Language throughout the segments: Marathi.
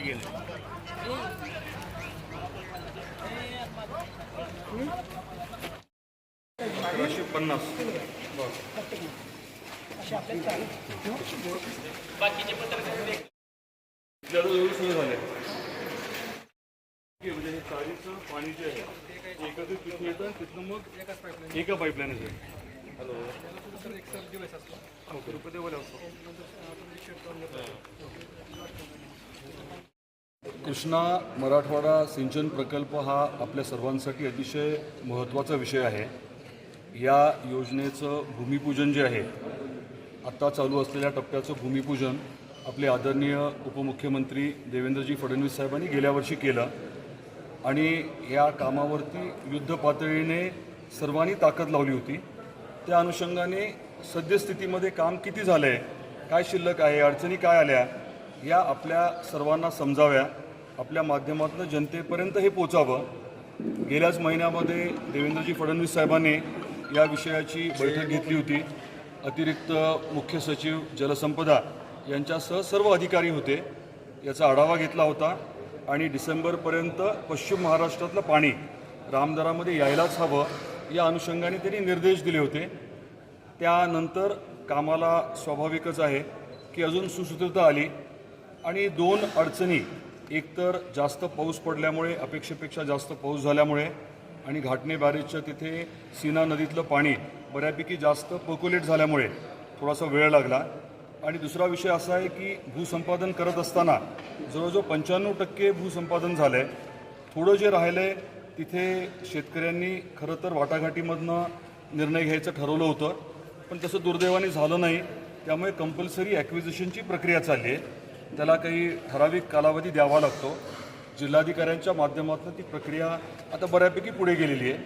पैसे गेले. अकराशे पन्नास. सोय झाली. आहे. म्हणजे हे चारीचं पाणी जे आहे एकत्रित तिथून येतं तिथनं मग एका पाईपलाईन आहे हॅलो हो, रुपये देवाला असतो. कृष्णा मराठवाडा सिंचन प्रकल्प हा आपल्या सर्वांसाठी अतिशय महत्त्वाचा विषय आहे. या योजनेचं भूमिपूजन जे आहे आत्ता चालू असलेल्या टप्प्याचं भूमिपूजन आपले आदरणीय उपमुख्यमंत्री देवेंद्रजी फडणवीस साहेबांनी गेल्या वर्षी केलं आणि या कामावरती युद्ध पातळीने सर्वांनी ताकद लावली होती. त्या अनुषंगाने सद्यस्थितीमध्ये काम किती झालं आहे काय शिल्लक आहे अडचणी काय आल्या या आपल्या सर्वांना समजाव्या. आपल्या माध्यमातून जनतेपर्यंत हे पोचावं. गेल्याच महिन्यामध्ये देवेंद्रजी फडणवीस साहेबांनी या विषयाची बैठक घेतली होती. अतिरिक्त मुख्य सचिव जलसंपदा यांच्यासह सर्व अधिकारी होते. याचा आढावा घेतला होता. आणि डिसेंबरपर्यंत पश्चिम महाराष्ट्रातलं पाणी रामदरामध्ये यायलाच हवं या अनुषंगाने त्यांनी निर्देश दिले होते. त्यानंतर कामाला स्वाभाविकच आहे की अजून सुसूत्रता आली. आणि दोन अडचणी एकतर जास्त पाऊस पडल्यामुळे अपेक्षेपेक्षा जास्त पाऊस झाल्यामुळे आणि घाटणे बॅरेजच्या तिथे सीना नदीतलं पाणी बऱ्यापैकी जास्त पर्क्युलेट झाल्यामुळे थोडासा वेळ लागला. आणि दुसरा विषय असा आहे की भूसंपादन करत असताना जवळजवळ पंच्याण्णव टक्के भूसंपादन झालं आहे थोडं जे राहिलं आहे तिथे शेतकऱ्यांनी खरं तर वाटाघाटीमधनं निर्णय घ्यायचं ठरवलं होतं. पण तसं दुर्दैवाने झालं नाही. त्यामुळे कंपल्सरी ॲक्विजिशनची प्रक्रिया चालली आहे. त्याला काही ठराविक कालावधी द्यावा लागतो. जिल्हाधिकाऱ्यांच्या माध्यमातून ती प्रक्रिया आता बऱ्यापैकी पुढे गेलेली आहे.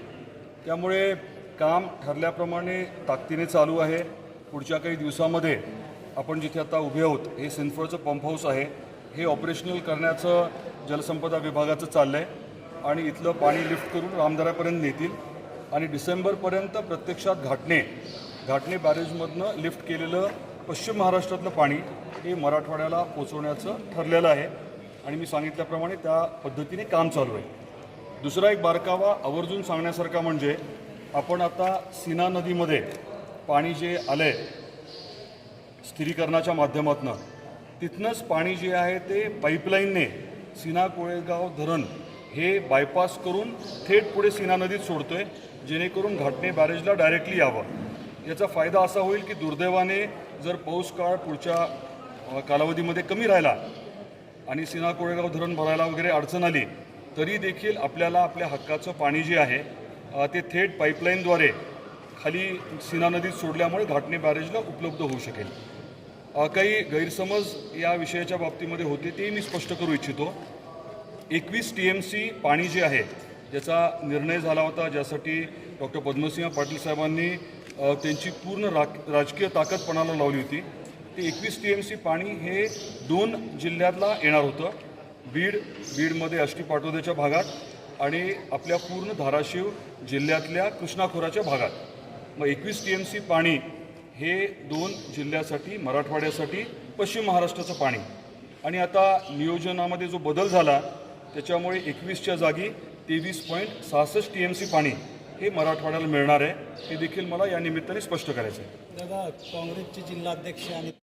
त्यामुळे काम ठरल्याप्रमाणे ताकदीने चालू आहे. पुढच्या काही दिवसामध्ये आपण जिथे आता उभे आहोत हे सिंदफळचं पंप हाऊस आहे. हे ऑपरेशनल करण्याचं जलसंपदा विभागाचं चाललं आहे आणि इथलं पाणी लिफ्ट करून रामदऱ्यापर्यंत नेतील. आणि डिसेंबरपर्यंत प्रत्यक्षात घाटणे घाटणे बॅरेजमधनं लिफ्ट केलेलं पश्चिम महाराष्ट्रातलं पाणी हे मराठवाड्याला पोचवण्याचं ठरलेलं आहे. आणि मी सांगितल्याप्रमाणे त्या पद्धतीने काम चालू आहे. दुसरा एक बारकावा आवर्जून सांगण्यासारखा म्हणजे आपण आता सीना नदीमध्ये पाणी जे आलं आहे स्थिरीकरणाच्या माध्यमातून तिथनंच पाणी जे आहे ते पाईपलाईनने सीना कोळेगाव धरण हे बायपास करून थेट पुढे सीना नदीत सोडतोय जेणेकरून घाटणे बॅरेजला डायरेक्टली यावं. याचा फायदा असा होईल की दुर्दैवाने जर पाऊस काळ पुढच्या कालावधीमध्ये कमी राहिला आणि सीना कोळेगाव धरण भरायला वगैरे अडचण आली तरी देखील आपल्याला आपल्या हक्काचं पाणी जे आहे ते थेट पाईपलाईनद्वारे खाली सीना नदीत सोडल्यामुळे घाटणे बॅरेजला उपलब्ध होऊ शकेल. काही गैरसमज या विषयाच्या बाबतीमध्ये होते ते मी स्पष्ट करू इच्छितो. एकवीस टी एम सी पाणी जे आहे ज्याचा निर्णय झाला होता ज्यासाठी डॉक्टर पद्मसिंह पाटील साहेबांनी त्यांची पूर्ण राक राजकीय ताकद पणाला लावली होती. ते एकवीस टी एम सी पाणी हे दोन जिल्ह्यातला येणार होतं. बीड बीडमध्ये अष्टी पाटोद्याच्या भागात आणि आपल्या पूर्ण धाराशिव जिल्ह्यातल्या कृष्णाखोराच्या भागात. मग एकवीस टी एम सी पाणी हे दोन जिल्ह्यासाठी मराठवाड्यासाठी पश्चिम महाराष्ट्राचं पाणी. आणि आता नियोजनामध्ये जो बदल झाला त्याच्यामुळे एकवीसच्या जागी तेवीस पॉईंट सहासष्ट टी एम सी पाणी हे मराठवाड्याला मिळणार आहे. हे देखील मला या निमित्ताने स्पष्ट करायचं आहे दादा काँग्रेसचे जिल्हाध्यक्ष आणि